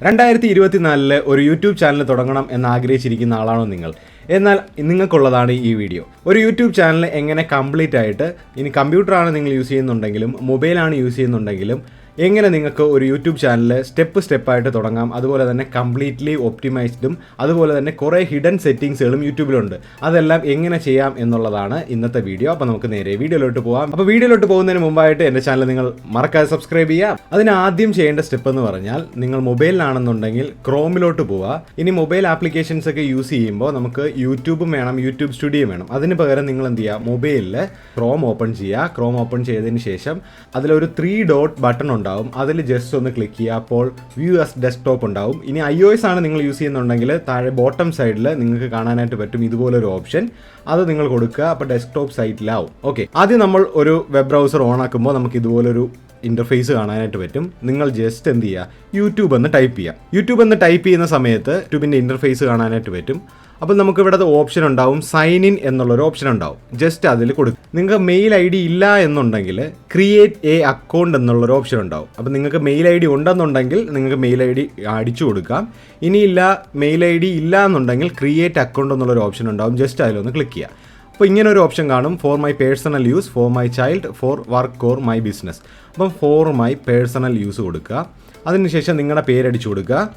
രണ്ടായിരത്തി ഇരുപത്തിനാലിൽ ഒരു യൂട്യൂബ് ചാനൽ തുടങ്ങണം എന്ന് ആഗ്രഹിച്ചിരിക്കുന്ന ആളാണോ നിങ്ങൾ? എന്നാൽ നിങ്ങൾക്കുള്ളതാണ് ഈ വീഡിയോ. ഒരു യൂട്യൂബ് ചാനൽ എങ്ങനെ കംപ്ലീറ്റ് ആയിട്ട് ഇനി കമ്പ്യൂട്ടറാണ് നിങ്ങൾ യൂസ് ചെയ്യുന്നുണ്ടെങ്കിലും മൊബൈലാണ് യൂസ് ചെയ്യുന്നുണ്ടെങ്കിലും എങ്ങനെ നിങ്ങൾക്ക് ഒരു യൂട്യൂബ് ചാനൽ സ്റ്റെപ്പ് സ്റ്റെപ്പായിട്ട് തുടങ്ങാം അതുപോലെ തന്നെ കംപ്ലീറ്റ്ലി ഒപ്റ്റിമൈസ്ഡും അതുപോലെ തന്നെ കുറേ ഹിഡൻ സെറ്റിങ്സുകളും യൂട്യൂബിലുണ്ട്. അതെല്ലാം എങ്ങനെ ചെയ്യാം എന്നുള്ളതാണ് ഇന്നത്തെ വീഡിയോ. അപ്പോൾ നമുക്ക് നേരെ വീഡിയോയിലോട്ട് പോകാം അപ്പോൾ വീഡിയോയിലോട്ട് പോകുന്നതിന് മുമ്പായിട്ട് എന്റെ ചാനൽ നിങ്ങൾ മറക്കാതെ സബ്സ്ക്രൈബ് ചെയ്യാം അതിന് ആദ്യം ചെയ്യേണ്ട സ്റ്റെപ്പ് എന്ന് പറഞ്ഞാൽ നിങ്ങൾ മൊബൈലിലാണെന്നുണ്ടെങ്കിൽ ക്രോമിലോട്ട് പോവുക. ഇനി മൊബൈൽ ആപ്ലിക്കേഷൻസ് ഒക്കെ യൂസ് ചെയ്യുമ്പോൾ നമുക്ക് യൂട്യൂബും വേണം യൂട്യൂബ് സ്റ്റുഡിയോ വേണം. അതിന് പകരം നിങ്ങൾ എന്ത് ചെയ്യുക? മൊബൈലിൽ ക്രോം ഓപ്പൺ ചെയ്യുക. ക്രോം ഓപ്പൺ ചെയ്തതിന് ശേഷം അതിലൊരു ത്രീ ഡോട്ട് ബട്ടൺ ഉണ്ടാവും. അതിൽ ജസ്റ്റ് ഒന്ന് ക്ലിക്ക് ചെയ്യുക. അപ്പോൾ വ്യൂ എസ് ഡെസ്ക്ടോപ്പ് ഉണ്ടാവും. ഇനി ഐ ഒ എസ് ആണ് നിങ്ങൾ യൂസ് ചെയ്യുന്നുണ്ടെങ്കിൽ താഴെ ബോട്ടം സൈഡിൽ നിങ്ങൾക്ക് കാണാനായിട്ട് പറ്റും ഇതുപോലൊരു ഓപ്ഷൻ അത് നിങ്ങൾ കൊടുക്കുക. അപ്പോൾ ഡെസ്ക്ടോപ്പ് സൈറ്റിലാവും ഓക്കെ ആദ്യം നമ്മൾ ഒരു വെബ് ബ്രൗസർ ഓൺ ആക്കുമ്പോൾ നമുക്ക് ഇതുപോലൊരു ഇന്റർഫേസ് കാണാനായിട്ട് പറ്റും. നിങ്ങൾ ജസ്റ്റ് എന്ത് ചെയ്യുക യൂട്യൂബ് എന്ന് ടൈപ്പ് ചെയ്യുക യൂട്യൂബ് എന്ന് ടൈപ്പ് ചെയ്യുന്ന സമയത്ത് യൂട്യൂബിന്റെ ഇന്റർഫേസ് കാണാനായിട്ട് പറ്റും. അപ്പോൾ നമുക്ക് ഇവിടെ ഓപ്ഷൻ ഉണ്ടാവും. സൈൻ ഇൻ എന്നുള്ളൊരു ഓപ്ഷൻ ഉണ്ടാവും. ജസ്റ്റ് അതിൽ കൊടുക്കും. നിങ്ങൾക്ക് മെയിൽ ഐ ഡി ഇല്ല എന്നുണ്ടെങ്കിൽ ക്രിയേറ്റ് എ അക്കൗണ്ട് എന്നുള്ളൊരു ഓപ്ഷൻ ഉണ്ടാവും. അപ്പോൾ നിങ്ങൾക്ക് മെയിൽ ഐ ഡി ഉണ്ടെന്നുണ്ടെങ്കിൽ നിങ്ങൾക്ക് മെയിൽ ഐ ഡി അടിച്ചു കൊടുക്കാം. ഇനിയില്ല മെയിൽ ഐ ഡി ഇല്ല എന്നുണ്ടെങ്കിൽ ക്രിയേറ്റ് അക്കൗണ്ട് എന്നുള്ളൊരു ഓപ്ഷൻ ഉണ്ടാവും. ജസ്റ്റ് അതിലൊന്ന് ക്ലിക്ക് ചെയ്യുക അപ്പോൾ ഇങ്ങനെ ഒരു ഓപ്ഷൻ കാണും. For my personal use for my child for work or my business അപ്പം ഫോർ മൈ പേഴ്സണൽ യൂസ് കൊടുക്കുക. അതിനുശേഷം നിങ്ങളുടെ പേരടിച്ചു കൊടുക്കുക.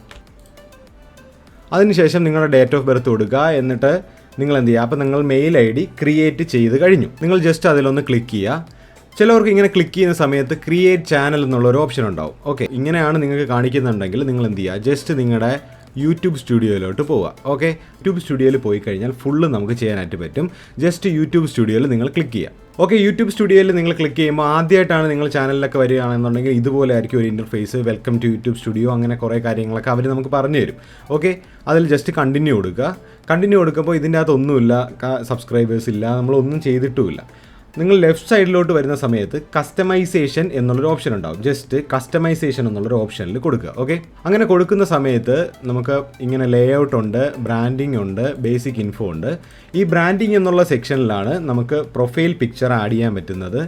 അതിനുശേഷം നിങ്ങളുടെ ഡേറ്റ് ഓഫ് ബർത്ത് കൊടുക്കുക. എന്നിട്ട് നിങ്ങൾ എന്ത് ചെയ്യുക? അപ്പോൾ നിങ്ങൾ മെയിൽ ഐ ഡി ക്രിയേറ്റ് ചെയ്ത് കഴിഞ്ഞു. നിങ്ങൾ ജസ്റ്റ് അതിലൊന്ന് ക്ലിക്ക് ചെയ്യുക. ചിലവർക്ക് ഇങ്ങനെ ക്ലിക്ക് ചെയ്യുന്ന സമയത്ത് ക്രിയേറ്റ് ചാനൽ എന്നുള്ള ഒരു ഓപ്ഷൻ ഉണ്ടാവും. ഓക്കെ ഇങ്ങനെയാണ് നിങ്ങൾക്ക് കാണിക്കുന്നുണ്ടെങ്കിൽ നിങ്ങൾ എന്ത് ചെയ്യുക? ജസ്റ്റ് നിങ്ങളുടെ യൂട്യൂബ് സ്റ്റുഡിയോയിലോട്ട് പോവുക. ഓക്കെ യൂട്യൂബ് സ്റ്റുഡിയോയിൽ പോയി കഴിഞ്ഞാൽ ഫുള്ള് നമുക്ക് ചെയ്യാനായിട്ട് പറ്റും. ജസ്റ്റ് യൂട്യൂബ് സ്റ്റുഡിയോയിൽ നിങ്ങൾ ക്ലിക്ക് ചെയ്യുക. ഓക്കെ യൂട്യൂബ് സ്റ്റുഡിയോയിൽ നിങ്ങൾ ക്ലിക്ക് ചെയ്യുമ്പോൾ ആദ്യമായിട്ടാണ് നിങ്ങൾ ചാനലിലൊക്കെ വരികയാണെന്നുണ്ടെങ്കിൽ ഇതുപോലെ ആയിരിക്കും ഒരു interface welcome to YouTube studio അങ്ങനെ കുറേ കാര്യങ്ങളൊക്കെ അവർ നമുക്ക് പറഞ്ഞു തരും. ഓക്കെ അതിൽ ജസ്റ്റ് കണ്ടിന്യൂ കൊടുക്കുക. കണ്ടിന്യൂ കൊടുക്കുമ്പോൾ ഇതിന്റെ അകത്തൊന്നുമില്ല. സബ്സ്ക്രൈബേഴ്സ് ഇല്ല. നമ്മളൊന്നും ചെയ്തിട്ടുമില്ല. നിങ്ങൾ ലെഫ്റ്റ് സൈഡിലോട്ട് വരുന്ന സമയത്ത് കസ്റ്റമൈസേഷൻ എന്നുള്ളൊരു ഓപ്ഷൻ ഉണ്ടാവും. ജസ്റ്റ് കസ്റ്റമൈസേഷൻ എന്നുള്ളൊരു ഓപ്ഷനിൽ കൊടുക്കുക ഓക്കെ അങ്ങനെ കൊടുക്കുന്ന സമയത്ത് നമുക്ക് ഇങ്ങനെ ലേ ഔട്ട് ഉണ്ട് ബ്രാൻഡിംഗ് ഉണ്ട് ബേസിക് ഇൻഫോ ഉണ്ട്. ഈ ബ്രാൻഡിംഗ് എന്നുള്ള സെക്ഷനിലാണ് നമുക്ക് പ്രൊഫൈൽ പിക്ചർ ആഡ് ചെയ്യാൻ പറ്റുന്നത്.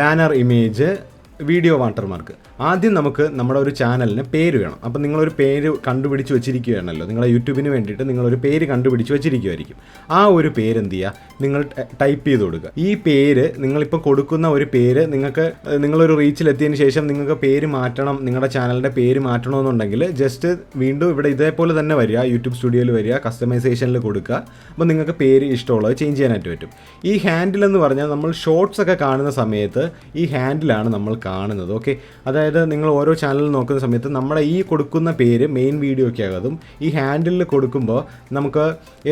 ബാനർ ഇമേജ് വീഡിയോ വാട്ടർമാർക്ക് ആദ്യം നമുക്ക് നമ്മുടെ ഒരു ചാനലിന് പേര് വേണം. അപ്പം നിങ്ങളൊരു പേര് കണ്ടുപിടിച്ച് വെച്ചിരിക്കുകയാണല്ലോ. നിങ്ങളെ യൂട്യൂബിന് വേണ്ടിയിട്ട് നിങ്ങളൊരു പേര് കണ്ടുപിടിച്ച് വെച്ചിരിക്കുമായിരിക്കും ആ ഒരു പേര് എന്ത് ചെയ്യുക നിങ്ങൾ ടൈപ്പ് ചെയ്ത് കൊടുക്കുക. ഈ പേര് നിങ്ങളിപ്പോൾ കൊടുക്കുന്ന ഒരു പേര് നിങ്ങൾക്ക് നിങ്ങളൊരു റീച്ചിലെത്തിയതിന് ശേഷം നിങ്ങൾക്ക് പേര് മാറ്റണം നിങ്ങളുടെ ചാനലിന്റെ പേര് മാറ്റണമെന്നുണ്ടെങ്കിൽ ജസ്റ്റ് വീണ്ടും ഇവിടെ ഇതേപോലെ തന്നെ വരിക. യൂട്യൂബ് സ്റ്റുഡിയോയിൽ വരിക കസ്റ്റമൈസേഷനിൽ കൊടുക്കുക. അപ്പോൾ നിങ്ങൾക്ക് പേര് ഇഷ്ടമുള്ളത് ചേഞ്ച് ചെയ്യാനായിട്ട് പറ്റും. ഈ ഹാൻഡിൽ എന്ന് പറഞ്ഞാൽ നമ്മൾ ഷോർട്സ് ഒക്കെ കാണുന്ന സമയത്ത് ഈ ഹാൻഡിലാണ് നമ്മൾ കാണുന്നത്. ഓക്കെ? അതായത് നിങ്ങൾ ഓരോ ചാനൽ നോക്കുന്ന സമയത്ത് നമ്മുടെ ഈ കൊടുക്കുന്ന പേര് മെയിൻ വീഡിയോയ്ക്കകത്തും ഈ ഹാൻഡിലിൽ കൊടുക്കുമ്പോൾ നമുക്ക്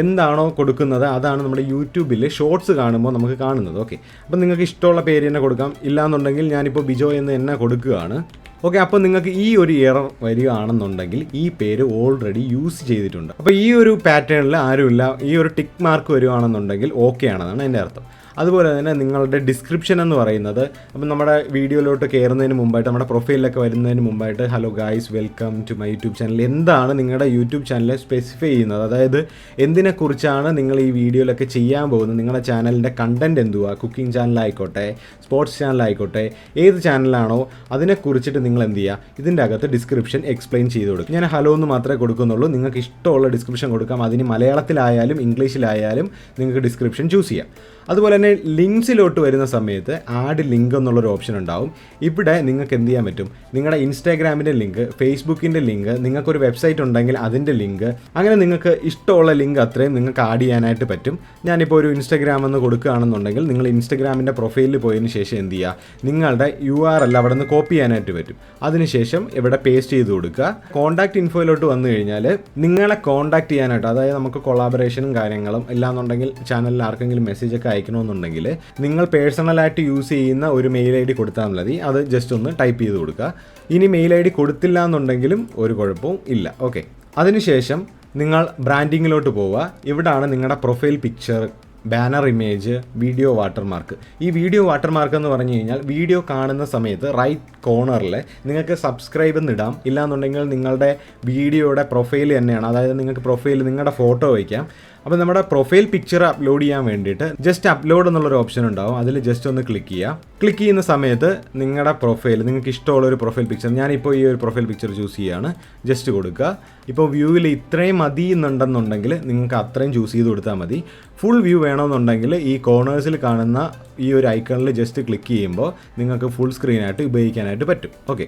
എന്താണോ കൊടുക്കുന്നത് അതാണ് നമ്മുടെ യൂട്യൂബിൽ ഷോർട്സ് കാണുമ്പോൾ നമുക്ക് കാണുന്നത്. ഓക്കെ അപ്പം നിങ്ങൾക്ക് ഇഷ്ടമുള്ള പേര് തന്നെ കൊടുക്കാം. ഇല്ലാന്നുണ്ടെങ്കിൽ ഞാനിപ്പോൾ ബിജോ എന്ന് തന്നെ കൊടുക്കുകയാണ്. ഓക്കെ അപ്പോൾ നിങ്ങൾക്ക് ഈ ഒരു എറർ വരികയാണെന്നുണ്ടെങ്കിൽ ഈ പേര് ഓൾറെഡി യൂസ് ചെയ്തിട്ടുണ്ട്. അപ്പോൾ ഈ ഒരു പാറ്റേണിൽ ആരുമില്ല ഈ ഒരു ടിക്ക് മാർക്ക് വരികയാണെന്നുണ്ടെങ്കിൽ ഓക്കെ ആണെന്നാണ് എന്റെ അർത്ഥം. അതുപോലെ തന്നെ നിങ്ങളുടെ ഡിസ്ക്രിപ്ഷൻ എന്ന് പറയുന്നത് അപ്പം നമ്മുടെ വീഡിയോയിലോട്ട് കയറുന്നതിന് മുമ്പായിട്ട് നമ്മുടെ പ്രൊഫൈലിലൊക്കെ വരുന്നതിന് മുമ്പായിട്ട് hello guys welcome to my YouTube channel എന്താണ് നിങ്ങളുടെ യൂട്യൂബ് ചാനൽ സ്പെസിഫൈ ചെയ്യുന്നത്? അതായത് എന്തിനെക്കുറിച്ചാണ് നിങ്ങൾ ഈ വീഡിയോയിലൊക്കെ ചെയ്യാൻ പോകുന്നത്? നിങ്ങളുടെ ചാനലിന്റെ കണ്ടന്റ് എന്തുവാ? കുക്കിംഗ് ചാനലായിക്കോട്ടെ സ്പോർട്സ് ചാനലായിക്കോട്ടെ ഏത് ചാനലാണോ അതിനെക്കുറിച്ചിട്ട് നിങ്ങൾ എന്ത് ചെയ്യുക? ഇതിന്റെ അകത്ത് ഡിസ്ക്രിപ്ഷൻ എക്സ്പ്ലെയിൻ ചെയ്ത് കൊടുക്കും. ഞാൻ ഹലോ എന്ന് മാത്രമേ കൊടുക്കുന്നുള്ളൂ. നിങ്ങൾക്ക് ഇഷ്ടമുള്ള ഡിസ്ക്രിപ്ഷൻ കൊടുക്കാം. അതിന് മലയാളത്തിലായാലും ഇംഗ്ലീഷിലായാലും നിങ്ങൾക്ക് ഡിസ്ക്രിപ്ഷൻ ചൂസ് ചെയ്യാം. അതുപോലെ തന്നെ ലിങ്ക്സിലോട്ട് വരുന്ന സമയത്ത് ആഡ് ലിങ്ക് എന്നുള്ളൊരു ഓപ്ഷൻ ഉണ്ടാവും. ഇവിടെ നിങ്ങൾക്ക് എന്ത് ചെയ്യാൻ പറ്റും? നിങ്ങളുടെ ഇൻസ്റ്റാഗ്രാമിന്റെ ലിങ്ക് ഫേസ്ബുക്കിന്റെ ലിങ്ക് നിങ്ങൾക്കൊരു വെബ്സൈറ്റ് ഉണ്ടെങ്കിൽ അതിന്റെ ലിങ്ക് അങ്ങനെ നിങ്ങൾക്ക് ഇഷ്ടമുള്ള ലിങ്ക് അത്രയും നിങ്ങൾക്ക് ആഡ് ചെയ്യാനായിട്ട് പറ്റും. ഞാനിപ്പോൾ ഒരു ഇൻസ്റ്റാഗ്രാം എന്ന് കൊടുക്കുകയാണെന്നുണ്ടെങ്കിൽ നിങ്ങൾ ഇൻസ്റ്റാഗ്രാമിന്റെ പ്രൊഫൈലിൽ പോയതിന് ശേഷം എന്ത് ചെയ്യുക നിങ്ങളുടെ യു ആർ എൽ അവിടെ നിന്ന് കോപ്പി ചെയ്യാനായിട്ട് പറ്റും. അതിനുശേഷം ഇവിടെ പേസ്റ്റ് ചെയ്ത് കൊടുക്കുക. കോൺടാക്ട് ഇൻഫോയിലോട്ട് വന്നു കഴിഞ്ഞാൽ നിങ്ങളെ കോൺടാക്ട് ചെയ്യാനായിട്ട് അതായത് നമുക്ക് കൊളാബറേഷനും കാര്യങ്ങളും ഇല്ലാന്നുണ്ടെങ്കിൽ ചാനലിൽ ആർക്കെങ്കിലും മെസ്സേജ് ഒക്കെ അയക്കണമെന്നുണ്ടെങ്കിൽ നിങ്ങൾ പേഴ്സണലായിട്ട് യൂസ് ചെയ്യുന്ന ഒരു മെയിൽ ഐ ഡി കൊടുത്താൽ മതി. അത് ജസ്റ്റ് ഒന്ന് ടൈപ്പ് ചെയ്ത് കൊടുക്കുക. ഇനി മെയിൽ ഐ ഡി കൊടുത്തില്ല എന്നുണ്ടെങ്കിലും ഒരു കുഴപ്പവും ഇല്ല. ഓക്കെ അതിനുശേഷം നിങ്ങൾ ബ്രാൻഡിങ്ങിലോട്ട് പോവുക. ഇവിടാണ് നിങ്ങളുടെ profile picture banner image video watermark. ഈ വീഡിയോ വാട്ടർമാർക്ക് എന്ന് പറഞ്ഞു കഴിഞ്ഞാൽ വീഡിയോ കാണുന്ന സമയത്ത് റൈറ്റ് കോർണറിൽ നിങ്ങൾക്ക് സബ്സ്ക്രൈബ് എന്നിടാം ഇല്ലാന്നുണ്ടെങ്കിൽ നിങ്ങളുടെ വീഡിയോയുടെ പ്രൊഫൈൽ തന്നെയാണ്. അതായത് നിങ്ങൾക്ക് പ്രൊഫൈൽ നിങ്ങളുടെ ഫോട്ടോ വയ്ക്കാം. അപ്പോൾ നമ്മുടെ പ്രൊഫൈൽ പിക്ചർ അപ്ലോഡ് ചെയ്യാൻ വേണ്ടിയിട്ട് ജസ്റ്റ് അപ്ലോഡ് എന്നുള്ള ഒരു ഓപ്ഷൻ ഉണ്ടാവും. അതിൽ ജസ്റ്റ് ഒന്ന് ക്ലിക്ക് ചെയ്യുക. ക്ലിക്ക് ചെയ്യുന്ന സമയത്ത് നിങ്ങളുടെ പ്രൊഫൈൽ നിങ്ങൾക്ക് ഇഷ്ടമുള്ള ഒരു പ്രൊഫൈൽ പിക്ചർ ഞാനിപ്പോൾ ഈ ഒരു പ്രൊഫൈൽ പിക്ചർ ചൂസ് ചെയ്യുകയാണ് ജസ്റ്റ് കൊടുക്കുക. ഇപ്പോൾ വ്യൂവിൽ ഇത്രയും മതി എന്നുണ്ടെന്നുണ്ടെങ്കിൽ നിങ്ങൾക്ക് അത്രയും ചൂസ് ചെയ്ത് കൊടുത്താൽ മതി. ഫുൾ വ്യൂ വേണമെന്നുണ്ടെങ്കിൽ ഈ കോർണേഴ്സിൽ കാണുന്ന ഈ ഒരു ഐക്കണിൽ ജസ്റ്റ് ക്ലിക്ക് ചെയ്യുമ്പോൾ നിങ്ങൾക്ക് ഫുൾ സ്ക്രീനായിട്ട് ഉപയോഗിക്കാനായിട്ട് പറ്റും. ഓക്കെ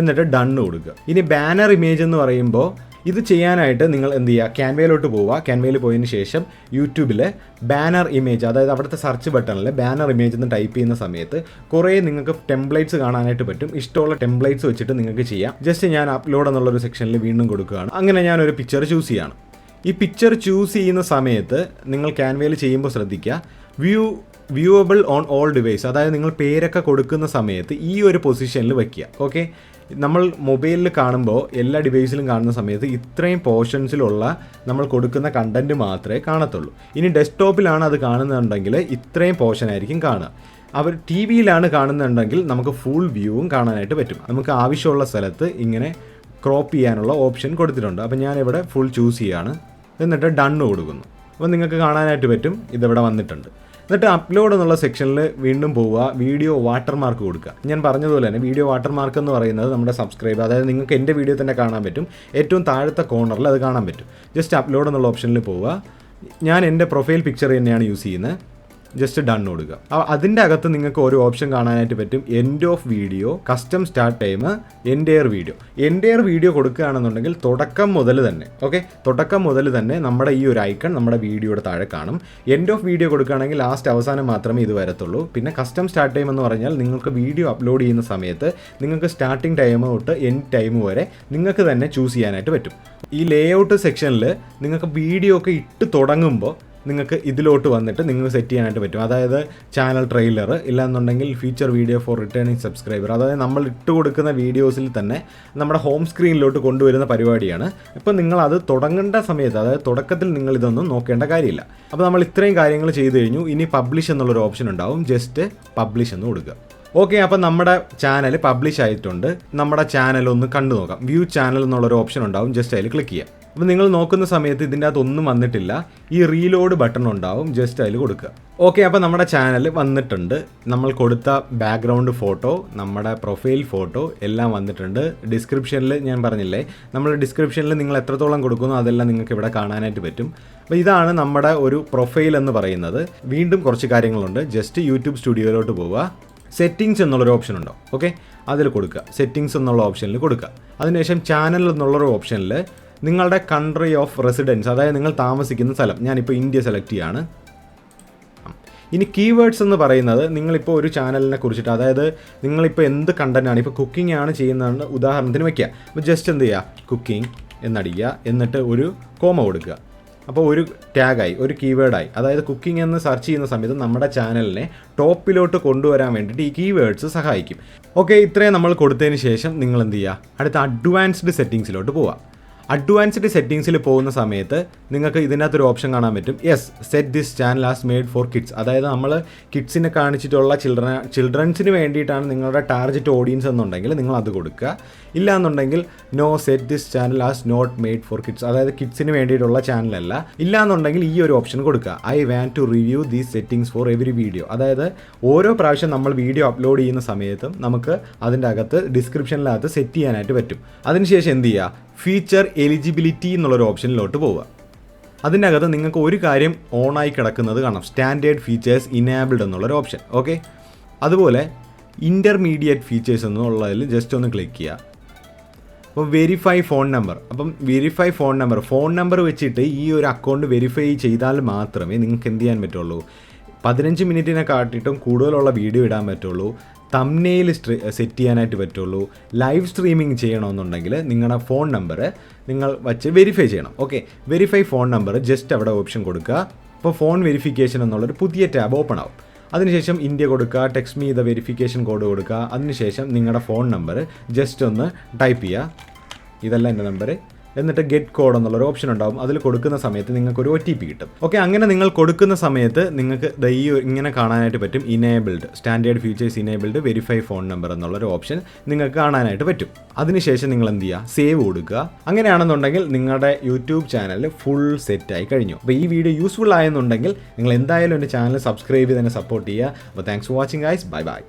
എന്നിട്ട് ഡണ്ണ് കൊടുക്കുക. ഇനി ബാനർ ഇമേജ് എന്ന് പറയുമ്പോൾ ഇത് ചെയ്യാനായിട്ട് നിങ്ങൾ എന്ത് ചെയ്യുക? ക്യാൻവയിലോട്ട് പോവുക. ക്യാൻവയിൽ പോയതിന് ശേഷം യൂട്യൂബിൽ ബാനർ ഇമേജ് അതായത് അവിടുത്തെ സെർച്ച് ബട്ടണിൽ ബാനർ ഇമേജ് എന്ന് ടൈപ്പ് ചെയ്യുന്ന സമയത്ത് കുറേ നിങ്ങൾക്ക് ടെംപ്ലേറ്റ്സ് കാണാനായിട്ട് പറ്റും. ഇഷ്ടമുള്ള ടെംപ്ലേറ്റ്സ് വെച്ചിട്ട് നിങ്ങൾക്ക് ചെയ്യാം. ജസ്റ്റ് ഞാൻ അപ്ലോഡ് എന്നുള്ളൊരു സെക്ഷനിൽ വീണ്ടും കൊടുക്കുകയാണ്. അങ്ങനെ ഞാൻ ഒരു പിക്ചർ ചൂസ് ചെയ്യാണ്. ഈ പിക്ചർ ചൂസ് ചെയ്യുന്ന സമയത്ത് നിങ്ങൾ ക്യാൻവയിൽ ചെയ്യുമ്പോൾ ശ്രദ്ധിക്കുക. View viewable on all device അതായത് നിങ്ങൾ പേരൊക്കെ കൊടുക്കുന്ന സമയത്ത് ഈ ഒരു പൊസിഷനിൽ വയ്ക്കുക ഓക്കെ നമ്മൾ മൊബൈലിൽ കാണുമ്പോൾ എല്ലാ ഡിവൈസിലും കാണുന്ന സമയത്ത് ഇത്രയും പോർഷൻസിലുള്ള നമ്മൾ കൊടുക്കുന്ന കണ്ടന്റ് മാത്രമേ കാണത്തുള്ളൂ. ഇനി ഡെസ്ക്ടോപ്പിലാണ് അത് കാണുന്നുണ്ടെങ്കിൽ ഇത്രയും പോർഷൻ ആയിരിക്കും കാണുക. അവർ ടി വിയിലാണ് കാണുന്നുണ്ടെങ്കിൽ നമുക്ക് ഫുൾ വ്യൂവും കാണാനായിട്ട് പറ്റും. നമുക്ക് ആവശ്യമുള്ള സ്ഥലത്ത് ഇങ്ങനെ ക്രോപ്പ് ചെയ്യാനുള്ള ഓപ്ഷൻ കൊടുത്തിട്ടുണ്ട്. അപ്പോൾ ഞാനിവിടെ ഫുൾ ചൂസ് ചെയ്യാണ്. എന്നിട്ട് ഡണ്ണ് കൊടുക്കുന്നു. അപ്പോൾ നിങ്ങൾക്ക് കാണാനായിട്ട് പറ്റും. ഇതിവിടെ വന്നിട്ടുണ്ട്. എന്നിട്ട് അപ്ലോഡ് എന്നുള്ള സെക്ഷനിൽ വീണ്ടും പോവുക വീഡിയോ വാട്ടർമാർക്ക് കൊടുക്കുക. ഞാൻ പറഞ്ഞതുപോലെ തന്നെ വീഡിയോ വാട്ടർമാർക്ക് എന്ന് പറയുന്നത് നമ്മുടെ സബ്സ്ക്രൈബ് അതായത് നിങ്ങൾക്ക് എന്റെ വീഡിയോ തന്നെ കാണാൻ പറ്റും. ഏറ്റവും താഴത്തെ കോർണറിൽ അത് കാണാൻ പറ്റും. ജസ്റ്റ് അപ്ലോഡ് എന്നുള്ള ഓപ്ഷനിൽ പോവുക. ഞാൻ എന്റെ പ്രൊഫൈൽ പിക്ചർ തന്നെയാണ് യൂസ് ചെയ്യുന്നത്. ജസ്റ്റ് ഡൺ കൊടുക്കുക. അതിന്റെ അകത്ത് നിങ്ങൾക്ക് ഒരു ഓപ്ഷൻ കാണാനായിട്ട് പറ്റും. End of video custom start time entire video entire video കൊടുക്കുകയാണെന്നുണ്ടെങ്കിൽ തുടക്കം മുതൽ തന്നെ ഓക്കെ തുടക്കം മുതൽ തന്നെ നമ്മുടെ ഈ ഒരു ഐക്കൺ നമ്മുടെ വീഡിയോയുടെ താഴെ കാണും. എൻഡ് ഓഫ് വീഡിയോ കൊടുക്കുകയാണെങ്കിൽ ലാസ്റ്റ് അവസാനം മാത്രമേ ഇത് വരത്തുള്ളൂ. പിന്നെ കസ്റ്റം സ്റ്റാർട്ട് ടൈം എന്ന് പറഞ്ഞാൽ നിങ്ങൾക്ക് വീഡിയോ അപ്ലോഡ് ചെയ്യുന്ന സമയത്ത് നിങ്ങൾക്ക് സ്റ്റാർട്ടിംഗ് ടൈം തൊട്ട് എൻഡ് ടൈം വരെ നിങ്ങൾക്ക് തന്നെ ചൂസ് ചെയ്യാനായിട്ട് പറ്റും. ഈ ലേ ഔട്ട് സെക്ഷനിൽ നിങ്ങൾക്ക് വീഡിയോ ഒക്കെ ഇട്ട് തുടങ്ങുമ്പോൾ നിങ്ങൾക്ക് ഇതിലോട്ട് വന്നിട്ട് നിങ്ങൾക്ക് സെറ്റ് ചെയ്യാനായിട്ട് പറ്റും. അതായത് ചാനൽ ട്രെയിലർ ഇല്ലാന്നുണ്ടെങ്കിൽ feature video for returning subscriber അതായത് നമ്മൾ ഇട്ട് കൊടുക്കുന്ന വീഡിയോസിൽ തന്നെ നമ്മുടെ ഹോം സ്ക്രീനിലോട്ട് കൊണ്ടുവരുന്ന പരിപാടിയാണ്. ഇപ്പം നിങ്ങൾ അത് തുടങ്ങേണ്ട സമയത്ത് അതായത് തുടക്കത്തിൽ നിങ്ങൾ ഇതൊന്നും നോക്കേണ്ട കാര്യമില്ല. അപ്പോൾ നമ്മൾ ഇത്രയും കാര്യങ്ങൾ ചെയ്തു കഴിഞ്ഞു. ഇനി പബ്ലിഷ് എന്നുള്ളൊരു ഓപ്ഷൻ ഉണ്ടാവും. ജസ്റ്റ് പബ്ലിഷ് എന്ന് കൊടുക്കുക. ഓക്കെ അപ്പം നമ്മുടെ ചാനൽ പബ്ലിഷ് ആയിട്ടുണ്ട്. നമ്മുടെ ചാനൽ ഒന്ന് കണ്ടു നോക്കാം വ്യൂ ചാനൽ എന്നുള്ളൊരു ഓപ്ഷൻ ഉണ്ടാവും. ജസ്റ്റ് അതിൽ ക്ലിക്ക് ചെയ്യാം അപ്പോൾ നിങ്ങൾ നോക്കുന്ന സമയത്ത് ഇതിന്റെ അകത്തൊന്നും വന്നിട്ടില്ല. ഈ റീലോഡ് ബട്ടൺ ഉണ്ടാവും. ജസ്റ്റ് അതിൽ കൊടുക്കുക. ഓക്കെ അപ്പോൾ നമ്മുടെ ചാനൽ വന്നിട്ടുണ്ട്. നമ്മൾ കൊടുത്ത ബാക്ക്ഗ്രൗണ്ട് ഫോട്ടോ നമ്മുടെ പ്രൊഫൈൽ ഫോട്ടോ എല്ലാം വന്നിട്ടുണ്ട്. ഡിസ്ക്രിപ്ഷനിൽ ഞാൻ പറഞ്ഞില്ലേ നമ്മൾ ഡിസ്ക്രിപ്ഷനിൽ നിങ്ങൾ എത്രത്തോളം കൊടുക്കുന്നു അതെല്ലാം നിങ്ങൾക്ക് ഇവിടെ കാണാനായിട്ട് പറ്റും. അപ്പോൾ ഇതാണ് നമ്മുടെ ഒരു പ്രൊഫൈൽ എന്ന് പറയുന്നത്. വീണ്ടും കുറച്ച് കാര്യങ്ങളുണ്ട്. ജസ്റ്റ് യൂട്യൂബ് സ്റ്റുഡിയോയിലോട്ട് പോവുക. സെറ്റിങ്സ് എന്നുള്ളൊരു ഓപ്ഷൻ ഉണ്ടോ? ഓക്കെ അതിൽ കൊടുക്കുക. സെറ്റിങ്സ് എന്നുള്ള ഓപ്ഷനിൽ കൊടുക്കുക. അതിനുശേഷം ചാനൽ എന്നുള്ളൊരു ഓപ്ഷനിൽ നിങ്ങളുടെ കൺട്രി ഓഫ് റെസിഡൻസ് അതായത് നിങ്ങൾ താമസിക്കുന്ന സ്ഥലം ഞാനിപ്പോൾ ഇന്ത്യ സെലക്ട് ചെയ്യാണ്. ഇനി കീവേഡ്സ് എന്ന് പറയുന്നത് നിങ്ങളിപ്പോൾ ഒരു ചാനലിനെ കുറിച്ചിട്ട് അതായത് നിങ്ങളിപ്പോൾ എന്ത് കണ്ടന്റാണ് ഇപ്പോൾ കുക്കിംഗ് ആണ് ചെയ്യുന്നതെന്ന് ഉദാഹരണത്തിന് വയ്ക്കുക അപ്പോൾ ജസ്റ്റ് എന്ത് ചെയ്യുക കുക്കിംഗ് എന്നടിക്കുക എന്നിട്ട് ഒരു കോമ കൊടുക്കുക. അപ്പോൾ ഒരു ടാഗായി ഒരു കീവേഡായി അതായത് കുക്കിംഗ് എന്ന് സെർച്ച് ചെയ്യുന്ന സമയത്ത് നമ്മുടെ ചാനലിനെ ടോപ്പിലോട്ട് കൊണ്ടുവരാൻ വേണ്ടിയിട്ട് ഈ കീവേഡ്സ് സഹായിക്കും. ഓക്കെ ഇത്രയും നമ്മൾ കൊടുത്തതിന് ശേഷം നിങ്ങൾ എന്ത് ചെയ്യുക അടുത്ത അഡ്വാൻസ്ഡ് സെറ്റിങ്സിലോട്ട് പോവുക അഡ്വാൻസ്ഡ് സെറ്റിങ്സിൽ പോകുന്ന സമയത്ത് നിങ്ങൾക്ക് ഇതിനകത്തൊരു ഓപ്ഷൻ കാണാൻ പറ്റും. Yes set this channel as made for kids അതായത് നമ്മൾ കിഡ്സിനെ കാണിച്ചിട്ടുള്ള ചിൽഡ്രൻ ചിൽഡ്രൻസിന് വേണ്ടിയിട്ടാണ് നിങ്ങളുടെ ടാർജറ്റ് ഓഡിയൻസ് എന്നുണ്ടെങ്കിൽ നിങ്ങൾ അത് കൊടുക്കുക. ഇല്ല എന്നുണ്ടെങ്കിൽ no set this channel as not made for kids അതായത് കിഡ്സിന് വേണ്ടിയിട്ടുള്ള ചാനലല്ല ഇല്ല എന്നുണ്ടെങ്കിൽ ഈ ഒരു ഓപ്ഷൻ കൊടുക്കുക. I want to review these settings for every video അതായത് ഓരോ പ്രാവശ്യം നമ്മൾ വീഡിയോ അപ്ലോഡ് ചെയ്യുന്ന സമയത്തും നമുക്ക് അതിന്റെ അകത്ത് ഡിസ്ക്രിപ്ഷനിലകത്ത് സെറ്റ് ചെയ്യാനായിട്ട് പറ്റും. അതിനുശേഷം എന്ത് ചെയ്യുക? ഫീച്ചർ എലിജിബിലിറ്റി എന്നുള്ളൊരു ഓപ്ഷനിലോട്ട് പോവുക. അതിന്റെ അകത്ത് നിങ്ങൾക്ക് ഒരു കാര്യം ഓണായി കിടക്കുന്നത് കാണാം. സ്റ്റാൻഡേർഡ് ഫീച്ചേഴ്സ് ഇനേബിൾഡ് എന്നുള്ളൊരു ഓപ്ഷൻ ഓക്കെ അതുപോലെ ഇന്റർമീഡിയറ്റ് ഫീച്ചേഴ്സ് എന്നുള്ളതിൽ ജസ്റ്റ് ഒന്ന് ക്ലിക്ക് ചെയ്യുക. അപ്പോൾ വെരിഫൈ ഫോൺ നമ്പർ അപ്പം verify phone number phone number വെച്ചിട്ട് ഈ ഒരു അക്കൗണ്ട് വെരിഫൈ ചെയ്താൽ മാത്രമേ നിങ്ങൾക്ക് എന്ത് ചെയ്യാൻ പറ്റുള്ളൂ? പതിനഞ്ച് മിനിറ്റിനെ കാട്ടിയിട്ടും കൂടുതലുള്ള വീഡിയോ ഇടാൻ പറ്റുള്ളൂ. തമ്നെയിൽ സെറ്റ് ചെയ്യാനായിട്ട് പറ്റുള്ളൂ. ലൈവ് സ്ട്രീമിംഗ് ചെയ്യണമെന്നുണ്ടെങ്കിൽ നിങ്ങളുടെ ഫോൺ നമ്പർ നിങ്ങൾ വച്ച് വെരിഫൈ ചെയ്യണം. Okay verify phone number just അവിടെ ഓപ്ഷൻ കൊടുക്കുക. അപ്പോൾ ഫോൺ വെരിഫിക്കേഷൻ എന്നുള്ളൊരു പുതിയ ടാബ് ഓപ്പൺ ആവും. അതിനുശേഷം ഇന്ത്യ കൊടുക്കുക text me the verification code കൊടുക്കുക. അതിനുശേഷം നിങ്ങളുടെ ഫോൺ നമ്പർ ജസ്റ്റ് ഒന്ന് ടൈപ്പ് ചെയ്യുക. ഇതല്ല എന്റെ നമ്പർ എന്നിട്ട് ഗെറ്റ് കോഡ് എന്നുള്ളൊരു ഓപ്ഷൻ ഉണ്ടാവും. അതിൽ കൊടുക്കുന്ന സമയത്ത് നിങ്ങൾക്ക് ഒരു ഒ ടി പി കിട്ടും. ഓക്കെ അങ്ങനെ നിങ്ങൾ കൊടുക്കുന്ന സമയത്ത് നിങ്ങൾക്ക് ദാ ഈ ഇങ്ങനെ കാണാനായിട്ട് പറ്റും enabled standard features enabled verify phone number എന്നുള്ളൊരു ഓപ്ഷൻ നിങ്ങൾക്ക് കാണാനായിട്ട് പറ്റും. അതിനുശേഷം നിങ്ങൾ എന്ത് ചെയ്യുക? സേവ് കൊടുക്കുക. അങ്ങനെയാണെന്നുണ്ടെങ്കിൽ നിങ്ങളുടെ യൂട്യൂബ് ചാനൽ ഫുൾ സെറ്റ് ആയി കഴിഞ്ഞു. അപ്പോൾ ഈ വീഡിയോ യൂസ്ഫുൾ ആയെന്നുണ്ടെങ്കിൽ നിങ്ങൾ എന്തായാലും എന്റെ ചാനൽ സബ്സ്ക്രൈബ് ചെയ്ത് തന്നെ സപ്പോർട്ട് ചെയ്യുക. അപ്പോൾ thanks for watching guys bye bye